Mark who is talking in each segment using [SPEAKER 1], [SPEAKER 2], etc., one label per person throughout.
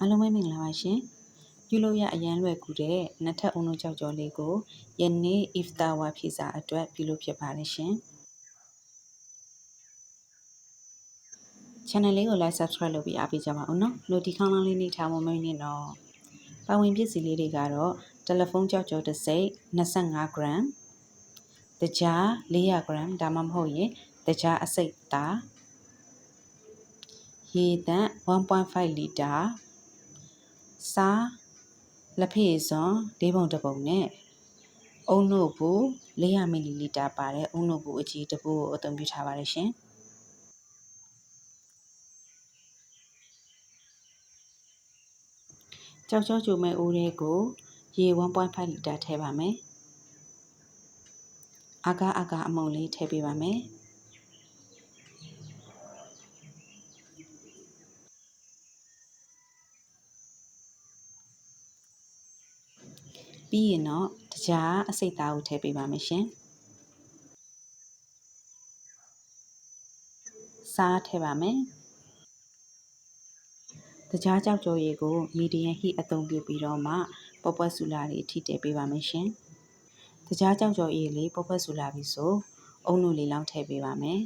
[SPEAKER 1] အားလုံးပဲမင်္ဂလာပါရှင်ပြုလို့ရအရန်လွယ်ကူတဲ့နှစ်ထပ်အုံလုံးကြောက်ကြော်လေးကိုယနေ့ iftar ဝါဖြည့်စာအတွက်ပြုလို့ဖြစ်ပါတယ်ရှင် channel လေးကို like subscribe လုပ်ပြီးအားပေးကြပါဦးနော်လို့ဒီခေါင်းလောင်းလေးနေထားမမင်းနေတော့ပါဝင်ပစ္စည်းလေးတွေကတော့တယ်လီဖုန်းကြောက်ကြော်တစ်စိတ်25 gram တကြား400 gram ဒါမှမဟုတ်ရင်တကြားအစိတ်သားရေတန့်1.5လီတာ စားလက်ဖေးစွန်၄ပုံတစ်ပုံနဲ့အုံနို့ဘူး400မီလီလီတာပါတဲ့အုံနို့ဘူးအကြီးတစ်ပုကိုအသုံးပြုထားပါတယ်ရှင်ကြောက်ကြောကျိုမဲ့အိုးလေးကိုရေ1.5လီတာထည့်ပါမယ်အာကားအာကားအမုံလေးထည့်ပေးပါမယ် ပြီးရင်တော့တကြားအစိတ်သားကိုထည့်ပေးပါမယ်ရှင်စားထည့်ပါမယ်တကြားကြောက်ကြောရည်ကိုမီဒီယမ်ဟီအသုံးပြုပြီးတော့မှပေါပွက်ဆူလာလေးထိတည်ပေးပါမယ်ရှင်တကြားကြောက်ကြောရည်လေးပေါပွက်ဆူလာပြီဆိုအုံနုလေးလောင်းထည့်ပေးပါမယ်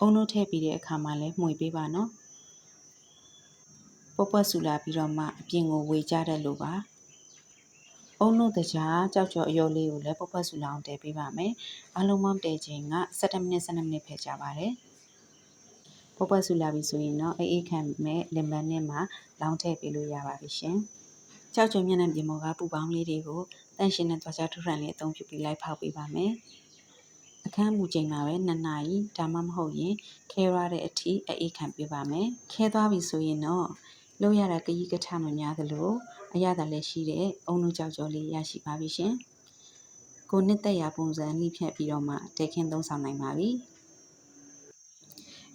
[SPEAKER 1] အုံနုထည့်ပြီးတဲ့အခါမှာလည်းမှုေပေးပါနော် ပွက်ပွက်ဆူလာပြီးတော့မှအပြင်ကိုဝေကြတဲ့လိုပါအုံနုတကြားကြောက်ကြောအယောလေးကိုလည်းပွက်ပွက်ဆူလာအောင်တည်ပေးပါမယ်အလုံးမတဲခြင်းက7မိနစ်7မိနစ်ဖယ်ကြပါတယ်ပွက်ပွက်ဆူလာပြီဆိုရင်တော့အေးအေးခံမဲ့လင်ပန်းနဲ့မှလောင်းထည့်ပေးလို့ရပါပြီရှင်ကြောက်ကြုံမျက်နှာပြင်ပေါ်ကပူပေါင်းလေးတွေကိုတန့်ရှင်းတဲ့သွားချထူထန်လေးအသုံးပြုပြီးလိုက်ဖောက်ပေးပါမယ်အခန်းမူချိန်မှာပဲ2နာရီဒါမှမဟုတ်ရင်ခဲရတဲ့အထိအေးခံပေးပါမယ်ခဲသွားပြီဆိုရင်တော့ လို့ရတာကကြီးကထမများသလိုအရသာလည်းရှိတဲ့အုံလုံးကြောက်ကြောလေးရရှိပါပြီရှင်ကိုနှစ်သက်ရာပုံစံနှိဖြတ်ပြီးတော့မှတဲခင်းသုံးဆောင်နိုင်ပါပြီ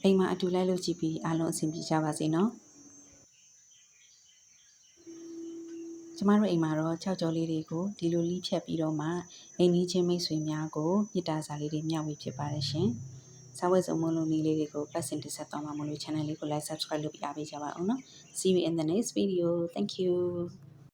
[SPEAKER 1] အိမ်မှာအတူလိုက်လို့ကြည့်ပြီးအားလုံးအဆင်ပြေကြပါစေနော်ကျမတို့အိမ်မှာတော့၆ကြောလေးတွေကိုဒီလိုလီးဖြတ်ပြီးတော့မှအိမ်နီးချင်းမိတ်ဆွေများကိုမြစ်တာစာလေးတွေမျှဝေဖြစ်ပါတယ်ရှင်။ စာဝတ်စုံမလုံးနည်းလေးတွေကိုပတ်စင်တင်ဆက်သွားမှာမလို့ channel လေးကို like subscribe လုပ်ပြအားပေးကြပါအောင်နော် see you in the next video thank you